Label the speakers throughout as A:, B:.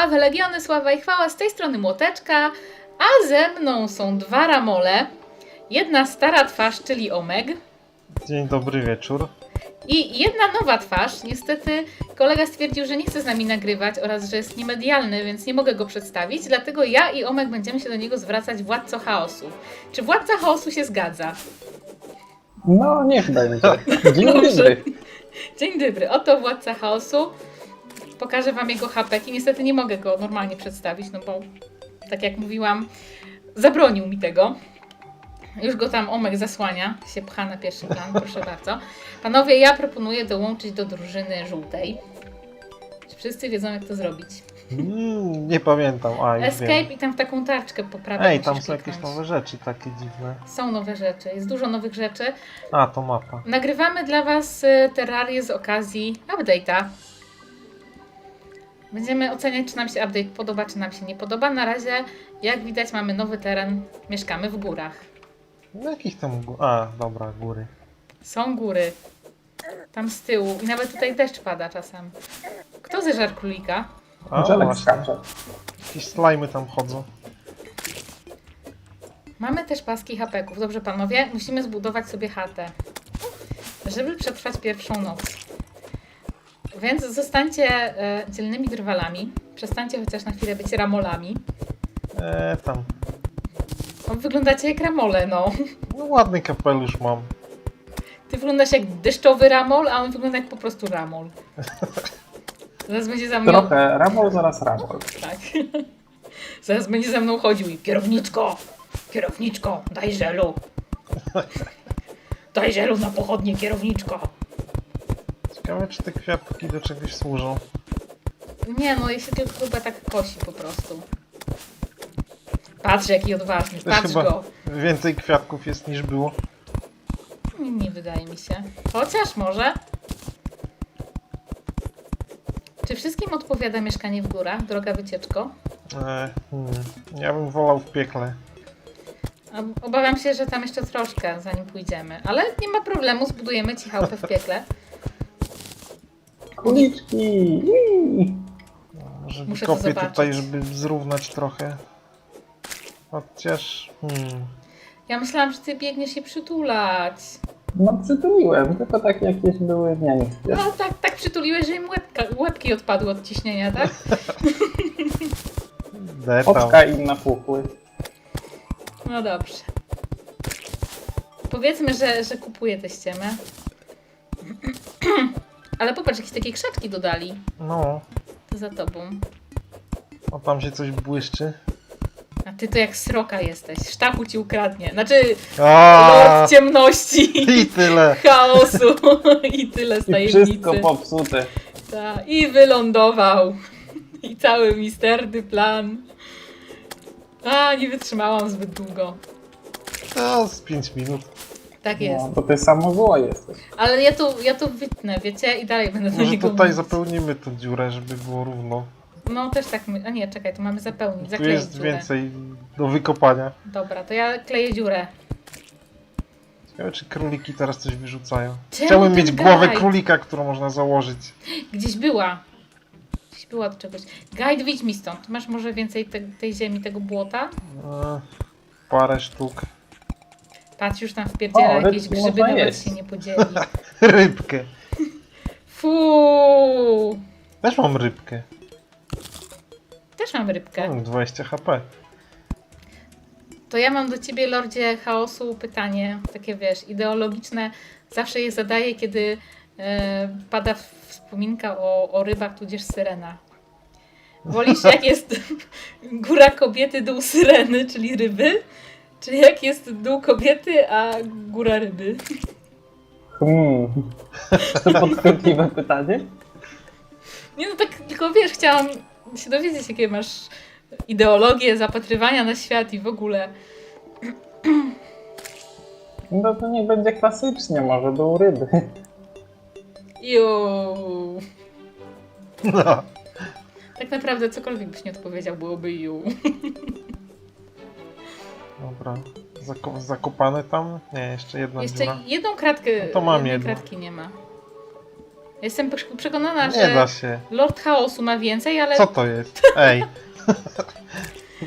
A: A w Legiony Sława i Chwała z tej strony Młoteczka, a ze mną są dwa ramole. Jedna stara twarz, czyli Omeg
B: Dzień dobry wieczór.
A: i jedna nowa twarz. Niestety kolega stwierdził, że nie chce z nami nagrywać oraz, że jest niemedialny, więc nie mogę go przedstawić, dlatego ja i Omeg będziemy się do niego zwracać Władco Chaosu. Czy Władca Chaosu się zgadza?
C: No, niech będzie. Dzień dobry.
A: Dzień dobry, oto Władca Chaosu. Pokażę Wam jego hapeki. Niestety nie mogę go normalnie przedstawić, no bo tak jak mówiłam, zabronił mi tego. Już go tam Omek zasłania, się pcha na pierwszy plan, proszę bardzo. Panowie, ja proponuję dołączyć do drużyny żółtej. Czy wszyscy wiedzą, jak to zrobić?
B: Mm, nie pamiętam. A, już
A: Escape
B: wiem.
A: i tam w taką tarczkę po prawej
B: Ej,
A: musisz
B: tam są jakieś
A: kliknąć.
B: nowe rzeczy takie dziwne.
A: Są nowe rzeczy, jest dużo nowych rzeczy.
B: A, to mapa.
A: Nagrywamy dla Was y, Terrarię z okazji update'a. Będziemy oceniać, czy nam się update podoba, czy nam się nie podoba. Na razie, jak widać, mamy nowy teren. Mieszkamy w górach.
B: No jakich tam... gó- A, dobra, góry.
A: Są góry. Tam z tyłu. I nawet tutaj deszcz pada czasem. Kto zeżar królika?
B: A,
C: Żelek
B: właśnie.
C: skacze.
B: Jakieś slajmy tam chodzą.
A: Mamy też paski hapeków. Dobrze, panowie, musimy zbudować sobie chatę, żeby przetrwać pierwszą noc. Więc zostańcie e, dzielnymi drwalami. Przestańcie chociaż na chwilę być ramolami.
B: E, tam.
A: Wyglądacie jak ramole, no.
B: No ładny kapelusz mam.
A: Ty wyglądasz jak deszczowy ramol, a on wygląda jak po prostu ramol. Zaraz będzie za mną.
C: Trochę ramol, zaraz ramol.
A: Tak. Zaraz będzie za mną chodził i kierowniczko, kierowniczko, daj żelu. Daj żelu na pochodnie, kierowniczko.
B: Ciekawe, czy te kwiatki do czegoś służą.
A: Nie no, ja się tylko chyba tak kosi po prostu. Patrz jaki odważny,
B: To
A: patrz
B: chyba
A: go.
B: więcej kwiatków jest niż było.
A: Nie, nie wydaje mi się. Chociaż może. Czy wszystkim odpowiada mieszkanie w górach, droga wycieczko?
B: E, hmm. Ja bym wolał w piekle.
A: Obawiam się, że tam jeszcze troszkę, zanim pójdziemy. Ale nie ma problemu, zbudujemy ci chałupę w piekle.
C: Kuliczki! Iii.
B: Może
A: Muszę to zobaczyć.
B: tutaj, żeby zrównać trochę. Chociaż... Hmm.
A: Ja myślałam, że ty biegniesz się przytulać.
C: No przytuliłem, tylko tak jakieś były miękkie.
A: No tak, tak przytuliłeś, że im łebka, łebki odpadły od ciśnienia, tak?
B: Detał.
C: Oczka im napuchły.
A: No dobrze. Powiedzmy, że, że kupuję tę ściemę. Ale popatrz, jakieś takie krzaczki dodali.
B: No,
A: za tobą.
B: o tam się coś błyszczy.
A: A ty to jak sroka jesteś. Sztachu ci ukradnie. Znaczy,
B: A,
A: lord ciemności.
B: I tyle.
A: chaosu i tyle z
C: I
A: tajemnicy.
C: wszystko popsute.
A: Ta, I wylądował. I cały misterny plan. A, nie wytrzymałam zbyt długo.
B: A, z 5 minut.
A: Tak jest.
C: No, to ty samo zło jesteś.
A: Ale ja to, ja to wytnę, wiecie? I dalej będę do
B: Może
A: niego
B: tutaj
A: mówić.
B: zapełnimy tę dziurę, żeby było równo.
A: No też tak my... A nie, czekaj, to mamy zapełnić,
B: Tu
A: zakleić
B: jest
A: dziurę.
B: więcej do wykopania.
A: Dobra, to ja kleję dziurę.
B: Ciekawe, czy króliki teraz coś wyrzucają.
A: Czemu
B: Chciałbym
A: ten
B: mieć głowę królika, którą można założyć.
A: Gdzieś była. Gdzieś była do czegoś. Guide, wyjdź mi stąd. Masz może więcej te, tej ziemi, tego błota?
B: E, parę sztuk.
A: Patrz, już tam wpierdziela
C: O,
A: jakieś
C: rybki
A: grzyby,
C: można
A: nawet
C: jeść.
A: się nie podzieli.
B: Rybkę.
A: Fuu!
B: Też mam rybkę.
A: Też mam rybkę.
B: Mam 20 HP.
A: To ja mam do ciebie, Lordzie Chaosu, pytanie, takie wiesz, ideologiczne. Zawsze je zadaję, kiedy e, pada wspominka o, o rybach, tudzież syrena. Wolisz, jak jest góra kobiety, dół syreny, czyli ryby? Czy jak jest dół kobiety, a góra ryby?
C: Hmm. To podchwytliwe pytanie?
A: Nie no tak tylko wiesz, chciałam się dowiedzieć, jakie masz ideologie, zapatrywania na świat i w ogóle.
C: No to niech będzie klasycznie, może do ryby.
A: Ju.
B: No.
A: Tak naprawdę cokolwiek byś nie odpowiedział, byłoby ju.
B: Dobra. Zako zakopane tam? Nie, jeszcze jedna
A: Jeszcze
B: dziura.
A: jedną kratkę.
B: No to mam
A: jednej
B: jedno.
A: kratki nie ma. Jestem prze- przekonana,
B: Nie
A: że
B: da się.
A: Lord Chaosu ma więcej, ale
B: Co to jest? Ej.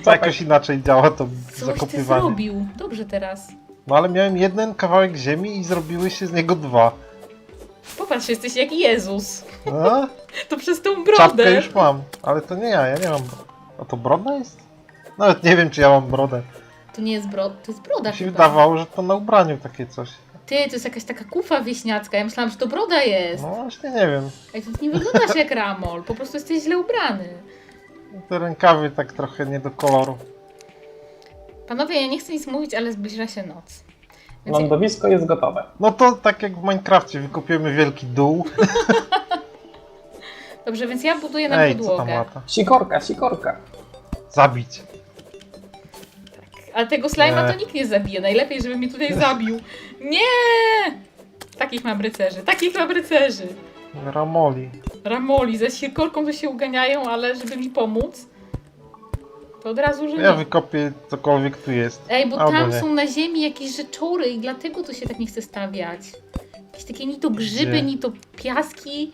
B: To jakoś inaczej działa to
A: coś ty
B: zakopywanie.
A: zrobił. Dobrze teraz.
B: No ale miałem jeden kawałek ziemi i zrobiły się z niego dwa.
A: Popatrz, jesteś jak Jezus.
B: No,
A: To przez tą
B: czapkę
A: brodę.
B: już mam, ale to nie ja, ja nie mam. A to broda jest? Nawet nie wiem, czy ja mam brodę.
A: To nie jest broda, to jest broda
B: Mi się
A: chyba.
B: wydawało, że to na ubraniu takie coś.
A: Ty, to jest jakaś taka kufa wieśniacka. Ja myślałam, że to broda jest.
B: No właśnie nie wiem.
A: Ej, to nie wyglądasz jak Ramol. Po prostu jesteś źle ubrany.
B: Te rękawy tak trochę nie do koloru.
A: Panowie, ja nie chcę nic mówić, ale zbliża się noc. Więc
C: Lądowisko jest gotowe.
B: No to tak jak w Minecrafcie, wykopiemy wielki dół.
A: Dobrze, więc ja buduję nam
B: Ej, co tam
A: podłogę.
B: lata?
C: Sikorka, sikorka.
B: Zabić.
A: Ale tego slajma to nikt nie zabije. Najlepiej, żeby mnie tutaj zabił. Nie! Takich mam rycerzy, takich mam rycerzy.
B: Ramoli.
A: Ramoli, ze sikorką to się uganiają, ale żeby mi pomóc, to od razu, że
B: Ja
A: nie.
B: wykopię cokolwiek tu jest.
A: Ej, bo
B: Albo
A: tam
B: nie.
A: są na ziemi jakieś rzeczory i dlatego to się tak nie chce stawiać. Jakieś takie ni to grzyby,
B: Gdzie?
A: ni to piaski.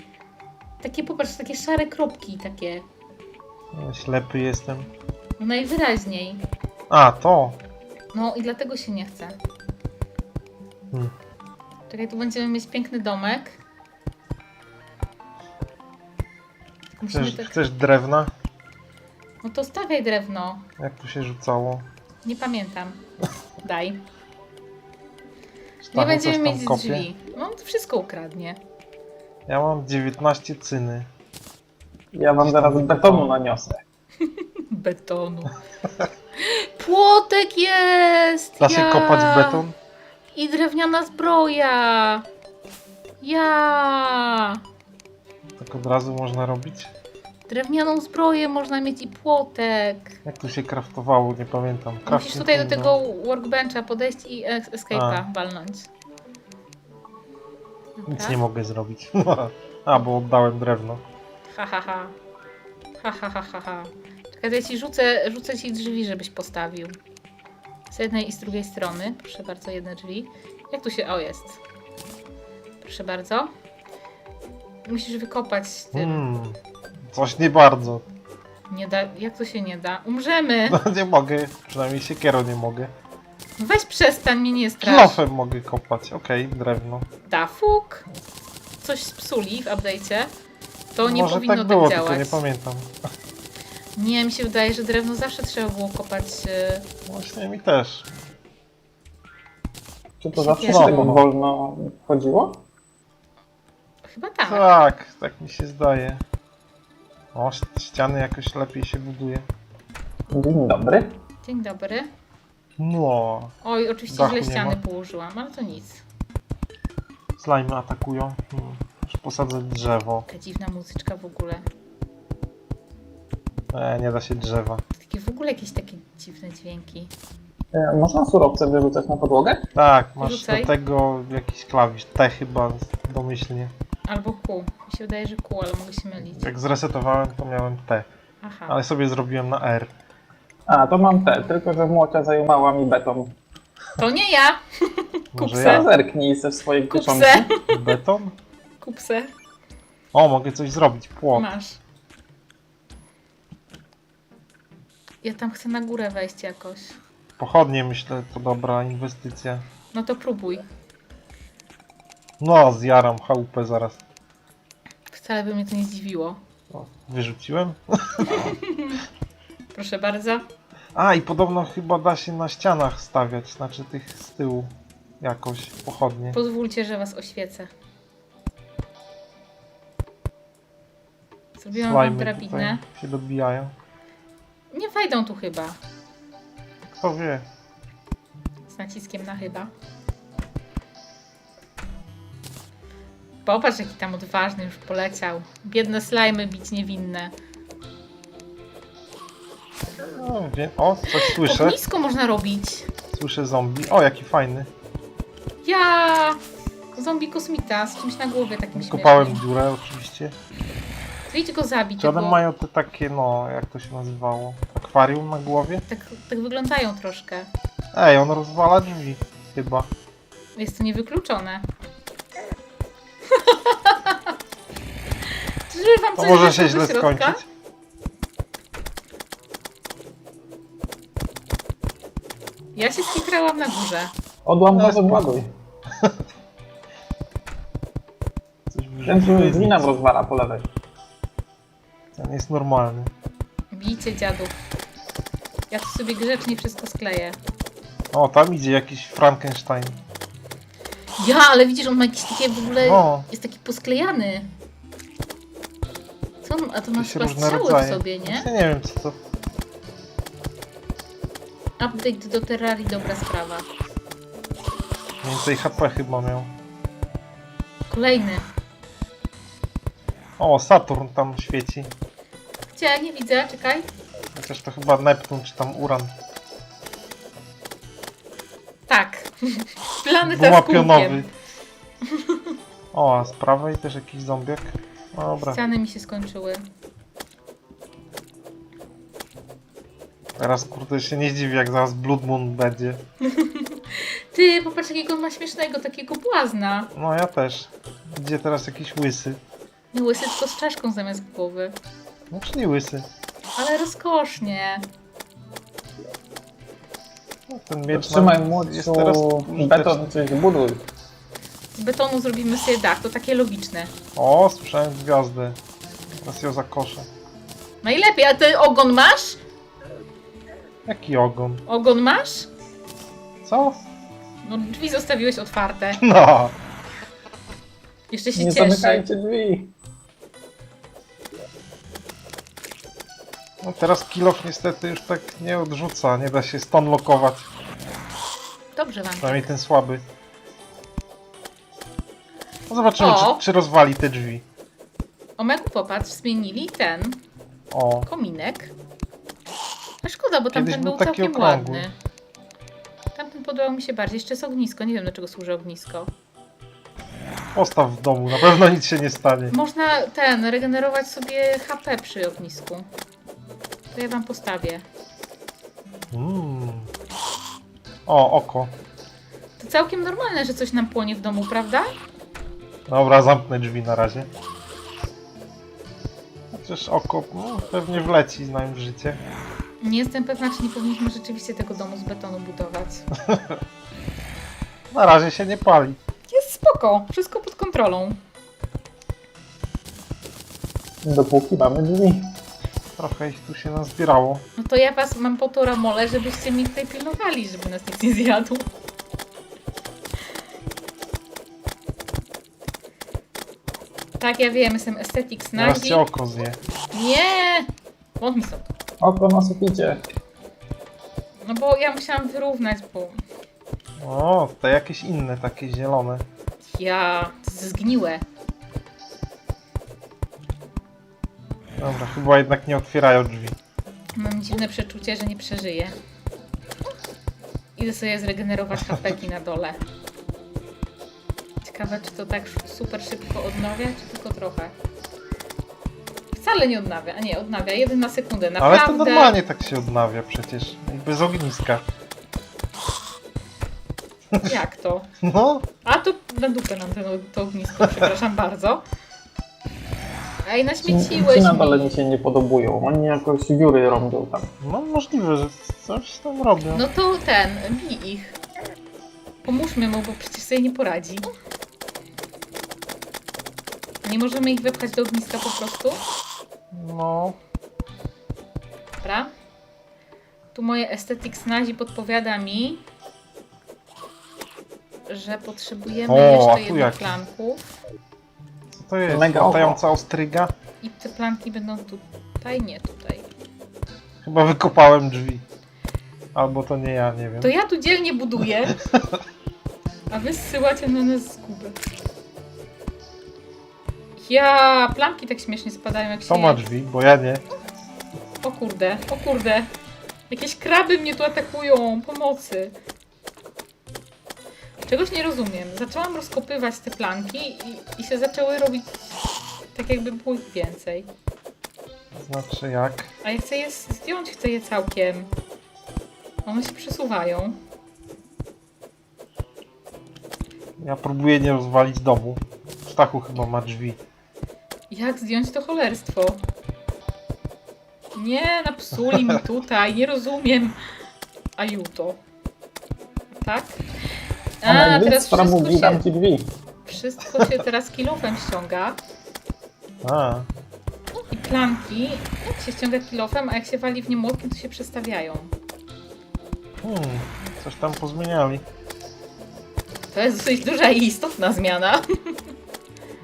A: Takie, popatrz, takie szare kropki takie.
B: Ja Ślepy jestem.
A: No najwyraźniej.
B: A, to.
A: No i dlatego się nie chce.
B: Hmm.
A: Czekaj, tu będziemy mieć piękny domek. Tylko Musimy
B: Chcesz,
A: tak...
B: chcesz drewna?
A: No to stawiaj drewno.
B: Jak tu się rzucało?
A: Nie pamiętam. Daj. Nie
B: Stachu
A: będziemy
B: coś tam
A: mieć
B: kopie?
A: drzwi. No on wszystko ukradnie.
B: Ja mam 19 cyny.
C: Ja wam zaraz betonu naniosę.
A: Betonu. Płotek jest!
B: Da się
A: ja!
B: kopać w beton?
A: I drewniana zbroja! Ja!
B: Tak od razu można robić?
A: Drewnianą zbroję można mieć i płotek.
B: Jak tu się kraftowało? Nie pamiętam.
A: Musisz
B: Crafting
A: tutaj do tego workbencha podejść i es- escape'a walnąć.
B: Nic nie mogę zrobić. A, bo oddałem drewno.
A: Ha ha ha. Ha ha ha ha ha. Ja ci rzucę, rzucę ci drzwi, żebyś postawił. Z jednej i z drugiej strony. Proszę bardzo, jedne drzwi. Jak tu się... O, jest. Proszę bardzo. Musisz wykopać tym.
B: Hmm, coś nie bardzo.
A: Nie da... Jak to się nie da? Umrzemy!
B: No nie mogę, przynajmniej siekierą nie mogę.
A: Weź przestań, mnie nie strasz.
B: Klofem mogę kopać, okej, drewno.
A: Dafuk? Coś spsuli w update'cie? To nie
B: Może
A: powinno
B: tak było,
A: tak
B: tylko
A: działać.
B: nie pamiętam.
A: Nie, mi się wydaje, że drewno zawsze trzeba było kopać... e,
B: Właśnie mi też.
C: Czy to zawsze z
A: Świetnie.
C: tego wolno chodziło?
A: Chyba tak.
B: Tak, tak mi się zdaje. O, ściany jakoś lepiej się buduje.
C: Dzień dobry.
A: Dzień dobry.
B: No,
A: Oj, oczywiście
B: Dachu
A: źle
B: nie
A: ściany
B: ma.
A: położyłam, ale to nic.
B: slajmy atakują. Hmm. Muszę posadzę drzewo.
A: Taka dziwna muzyczka w ogóle.
B: E, nie da się drzewa.
A: Takie w ogóle jakieś takie dziwne dźwięki.
C: E, Można surowce wyrzucać na podłogę?
B: Tak, masz
A: Rzucaj.
B: do tego jakiś klawisz. T chyba domyślnie.
A: Albo Q. Mi się wydaje, że Q, ale mogę się mylić.
B: Jak zresetowałem, to miałem T.
A: Aha.
B: Ale sobie zrobiłem na R.
C: A, to mam te, tylko że młocia zajmowała mi beton.
A: To nie ja!
B: Może
A: Kupce.
C: Ja zerknij ze swojej kieszonki.
A: Kupse!
B: ja? Beton?
A: Kupse.
B: O, mogę coś zrobić. Płot.
A: Masz. Ja tam chcę na górę wejść jakoś.
B: Pochodnie myślę, to dobra inwestycja.
A: No to próbuj.
B: No, zjaram chałupę zaraz.
A: Wcale by mnie to nie zdziwiło.
B: O, wyrzuciłem.
A: Proszę bardzo.
B: A, i podobno chyba da się na ścianach stawiać, znaczy tych z tyłu jakoś pochodnie.
A: Pozwólcie, że was oświecę. Zrobiłam wam drabinę.
B: tutaj się dobijają.
A: Wejdą tu chyba.
B: Kto wie?
A: Z naciskiem na chyba. Popatrz, jaki tam odważny już poleciał. Biedne slajmy bić niewinne.
B: No, wie... O, coś słyszę.
A: Ognisko można robić.
B: Słyszę zombie. O, jaki fajny.
A: Ja! Zombie kosmita z czymś na głowie takim
B: Kopałem
A: śmiesznym.
B: dziurę oczywiście.
A: Idź go zabić.
B: Czy one
A: bo
B: mają te takie, no, jak to się nazywało? Akwarium na głowie?
A: tak, tak wyglądają troszkę.
B: Ej, on rozwala drzwi. Chyba.
A: Jest to niewykluczone. Czyżby wam
B: To
A: coś
B: może
A: weszło
B: się
A: do
B: źle
A: środka?
B: skończyć.
A: Ja się skitrałam na górze.
C: Odłam
B: No,
C: nowy
B: spoko.
C: ładuj.
B: Coś mi
C: Ten drzwi nam rozwala po lewej.
B: Ten jest normalny.
A: Bijcie dziadów. Ja tu sobie grzecznie wszystko skleję.
B: O, tam idzie jakiś Frankenstein.
A: Ja, ale widzisz, on ma jakieś takie w ogóle...
B: No.
A: Jest taki posklejany. Co on... A to ma
B: Jakieś
A: chyba
B: różne
A: strzały w
B: rodzaje.
A: sobie, nie?
B: Właśnie nie wiem co to.
A: Update do Terrarii, dobra sprawa.
B: Więcej HP chyba miał.
A: Kolejny.
B: O, Saturn tam świeci.
A: Gdzie? Nie widzę, czekaj.
B: Chociaż to chyba Neptun czy tam Uran.
A: Tak. Planeta z
B: Dwumapionowy.
A: kółkiem.
B: O, a z prawej też jakiś zombiak. No Dobra,
A: Ściany mi się skończyły.
B: teraz kurde się nie zdziwi jak zaraz Blood Moon będzie.
A: Ty, popatrz jakiego ma śmiesznego, takiego błazna.
B: No ja też. Idzie teraz jakiś łysy.
A: Nie łysy, tylko z czaszką zamiast głowy.
B: No czyli łysy.
A: Ale rozkosznie.
B: No, ten miecz
C: Trzymaj
B: nam
C: młodszy
B: jest teraz
C: beton, coś buduj.
A: Z betonu zrobimy sobie dach, to takie logiczne.
B: O, słyszałem gwiazdę. Teraz ją zakoszę.
A: Najlepiej, a ty ogon masz?
B: Jaki ogon?
A: Ogon masz?
B: Co?
A: No drzwi zostawiłeś otwarte.
B: No.
A: Jeszcze się
C: Nie
A: cieszy.
C: zamykajcie drzwi.
B: No teraz kilof niestety już tak nie odrzuca. Nie da się stąd lokować.
A: Dobrze wam.
B: Przynajmniej ten słaby. No zobaczymy,
A: O!
B: czy, czy rozwali te drzwi.
A: Omegu popatrz, zmienili ten
B: O,
A: kominek. A szkoda, bo
B: Kiedyś
A: tamten
B: był
A: był
B: taki
A: całkiem
B: okrągły.
A: ładny. Tamten podobał mi się bardziej. Jeszcze jest ognisko. Nie wiem, do czego służy ognisko.
B: postaw w domu, na pewno nic się nie stanie.
A: Można ten, regenerować sobie HP przy ognisku. To ja wam postawię.
B: Mm. O, oko.
A: To całkiem normalne, że coś nam płonie w domu, prawda?
B: Dobra, zamknę drzwi na razie. Chociaż oko no, pewnie wleci, znając życie.
A: Nie jestem pewna, czy nie powinniśmy rzeczywiście tego domu z betonu budować.
B: Na razie się nie pali.
A: Jest spoko, wszystko pod kontrolą.
C: Dopóki mamy drzwi.
B: Trochę ich tu się nazbierało.
A: No to ja was mam po to ramole, żebyście mi tutaj pilnowali, żeby nas nikt nie zjadł. Tak, ja wiem, jestem estetyk
B: Zaraz
A: snagi.
B: cię oko zje.
A: Nie! Wąt mi stąd.
C: Oko na suficie.
A: No bo ja musiałam wyrównać, bo
B: O, to jakieś inne, takie zielone.
A: ja... To jest zgniłe.
B: Dobra, chyba jednak nie otwierają drzwi.
A: Mam dziwne przeczucie, że nie przeżyję. Idę sobie zregenerować hapeki na dole. Ciekawe, czy to tak super szybko odnawia, czy tylko trochę. Wcale nie odnawia, a nie, odnawia. Jeden na sekundę,
B: Ale
A: naprawdę.
B: to normalnie tak się odnawia przecież. I bez ogniska.
A: Jak to?
B: No,
A: A to na dupę nam ten, to ognisko, przepraszam bardzo. Ej,
C: Ci,
A: naśmieciłeś
C: ci na dole
A: mi.
C: się nie podobują. Oni jakoś dziury robią tam.
B: no możliwe, że coś tam robią.
A: No to ten, bij ich. Pomóżmy mu, bo przecież sobie nie poradzi. Nie możemy ich wepchać do ogniska po prostu?
B: No,
A: Dobra. Tu moje estetyk snazi podpowiada mi, że potrzebujemy
B: O, a
A: jeszcze
B: tu
A: jednych
B: jaki? co to jest?
C: Mega oko.
B: Latająca ostryga?
A: I te planki będą tutaj, nie tutaj.
B: Chyba wykopałem drzwi. Albo to nie ja, nie wiem.
A: To ja tu dzielnie buduję, a wy zsyłacie na nas zgubę. Ja, plamki tak śmiesznie spadają jak się...
B: To ma drzwi, bo ja nie.
A: O kurde, o kurde. Jakieś kraby mnie tu atakują, pomocy. Czegoś nie rozumiem. Zaczęłam rozkopywać te planki i, i się zaczęły robić tak jakby było ich więcej.
B: Znaczy jak?
A: A ja chcę je zdjąć, chcę je całkiem. One się przesuwają.
B: Ja próbuję nie rozwalić domu. Stachu chyba ma drzwi.
A: Jak zdjąć to cholerstwo? Nie, napsuli mi tutaj, nie rozumiem. A Juto. Tak?
C: A
A: teraz wszystko
C: dam
A: się,
C: ci drzwi.
A: wszystko się teraz kilofem ściąga.
B: A,
A: I planki się ściąga kilofem, a jak się wali w nie młotkiem, to się przestawiają.
B: hmm, coś tam pozmieniali.
A: To jest dosyć duża i istotna zmiana.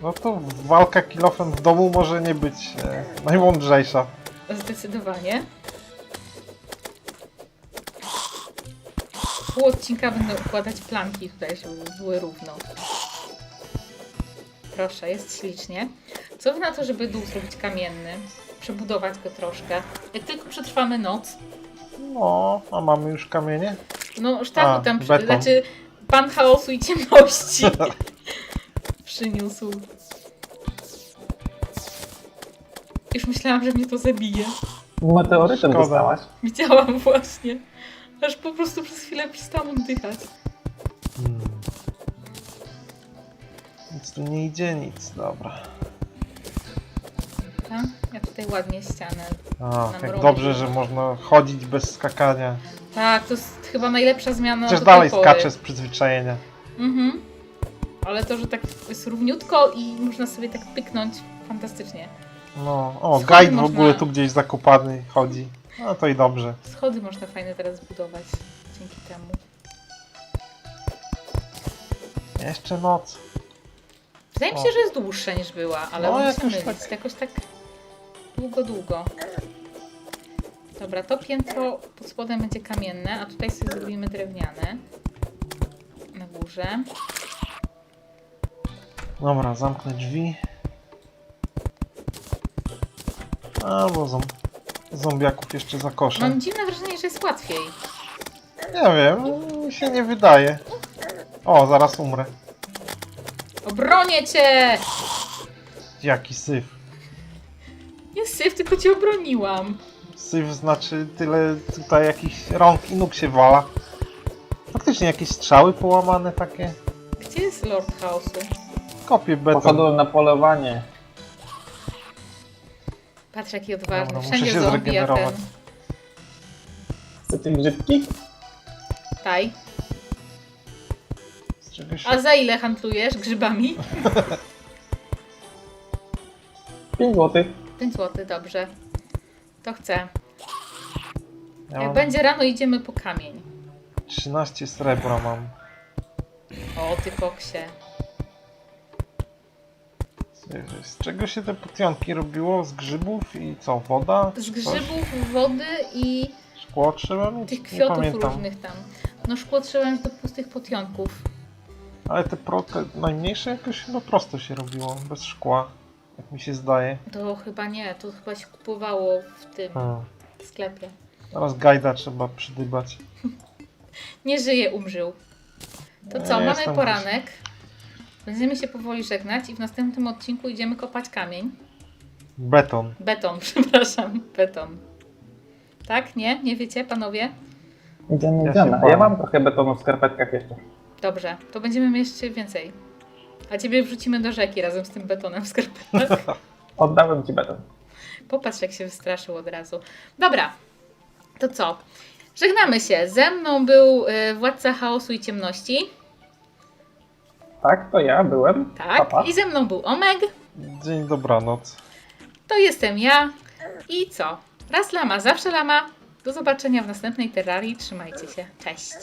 B: No to walka kilofem w domu może nie być e, najmądrzejsza.
A: Zdecydowanie. Pół odcinka będę układać planki tutaj, żeby były równo. Proszę, jest ślicznie. Co wy na to, żeby dół zrobić kamienny? Przebudować go troszkę. Jak tylko przetrwamy noc,
B: No, a mamy już kamienie?
A: no sztabu
B: A,
A: tam, przy,
B: beton.
A: znaczy pan chaosu i ciemności przyniósł. Już myślałam, że mnie to zabije.
C: Meteorytem
B: Szkoda.
C: dostałaś.
A: Widziałam właśnie. Aż po prostu przez chwilę przestałam oddychać.
B: Hmm. Nic tu nie idzie, nic, dobra.
A: Dobra, Ja tutaj ładnie ścianę.
B: A, tak
A: robi.
B: dobrze, że można chodzić bez skakania.
A: Tak, to jest chyba najlepsza zmiana
B: Chociaż
A: do tej
B: dalej
A: pory.
B: skacze z przyzwyczajenia.
A: Mhm. Ale to, że tak jest równiutko i można sobie tak pyknąć, fantastycznie.
B: No, o,
A: Schody
B: guide w
A: można-
B: ogóle tu gdzieś zakopany chodzi. No to i dobrze.
A: Schody można fajne teraz zbudować dzięki temu.
B: Jeszcze noc.
A: Wydaje mi
B: O.
A: się, że jest dłuższa niż była, ale
B: No,
A: się
B: jakoś
A: mylić.
B: tak.
A: Jakoś tak długo, długo. Dobra, to piętro pod spodem będzie kamienne, a tutaj sobie zrobimy drewniane. Na górze.
B: Dobra, zamknę drzwi. Albo zom zombiaków jeszcze zakoszę.
A: Mam dziwne wrażenie, że jest łatwiej.
B: Nie wiem, mi się nie wydaje. O, zaraz umrę.
A: Obronię cię!
B: Jaki syf.
A: Nie syf, tylko cię obroniłam.
B: Syf znaczy tyle tutaj jakichś rąk i nóg się wala. Faktycznie jakieś strzały połamane takie.
A: Gdzie jest Lord Chaosu?
B: Kopie beton.
C: Poszedłem na polowanie.
A: Patrz jaki odważny.
B: Dobra, muszę
A: Wszędzie
B: się
A: zombie, a ten...
B: zregenerować.
C: Chcecie grzybki?
A: Taj.
B: Się...
A: A za ile handlujesz grzybami?
C: 5 złotych.
A: 5 zł, dobrze. To chcę.
B: Ja
A: Jak
B: mam
A: będzie rano, idziemy po kamień.
B: 13 srebra mam.
A: O, ty koksie.
B: Z czego się te potionki robiło? Z grzybów i co? Woda?
A: Z grzybów, wody i
B: Coś? Szkło trzeba mieć?
A: tych
B: Nie
A: kwiatów
B: pamiętam.
A: różnych tam. No szkło trzeba mieć do pustych potionków.
B: Ale te, pro, te najmniejsze jakoś chyba prosto się robiło, bez szkła. Jak mi się zdaje.
A: To chyba nie, to chyba się kupowało w tym
B: Hmm.
A: sklepie.
B: Teraz gajda trzeba przydybać.
A: Nie żyje, umrzył. To co, mamy
B: jestem
A: poranek. Będziemy się powoli żegnać i w następnym odcinku idziemy kopać kamień.
B: Beton.
A: Beton, przepraszam, beton. Tak? Nie? Nie wiecie, panowie?
C: Idziemy,
B: Ja
C: idziemy. A ja mam trochę betonu w skarpetkach jeszcze.
A: Dobrze, to będziemy mieć jeszcze więcej. A ciebie wrzucimy do rzeki razem z tym betonem w skarpetach.
C: Oddałem ci beton.
A: Popatrz, jak się wystraszył od razu. Dobra, to co? Żegnamy się. Ze mną był y, władca chaosu i ciemności.
C: Tak, to ja byłem.
A: Tak.
C: Papa.
A: I ze mną był Omeg.
B: Dzień dobranoc.
A: To jestem ja. I co? Raz lama, zawsze lama. Do zobaczenia w następnej terrarii. Trzymajcie się. Cześć.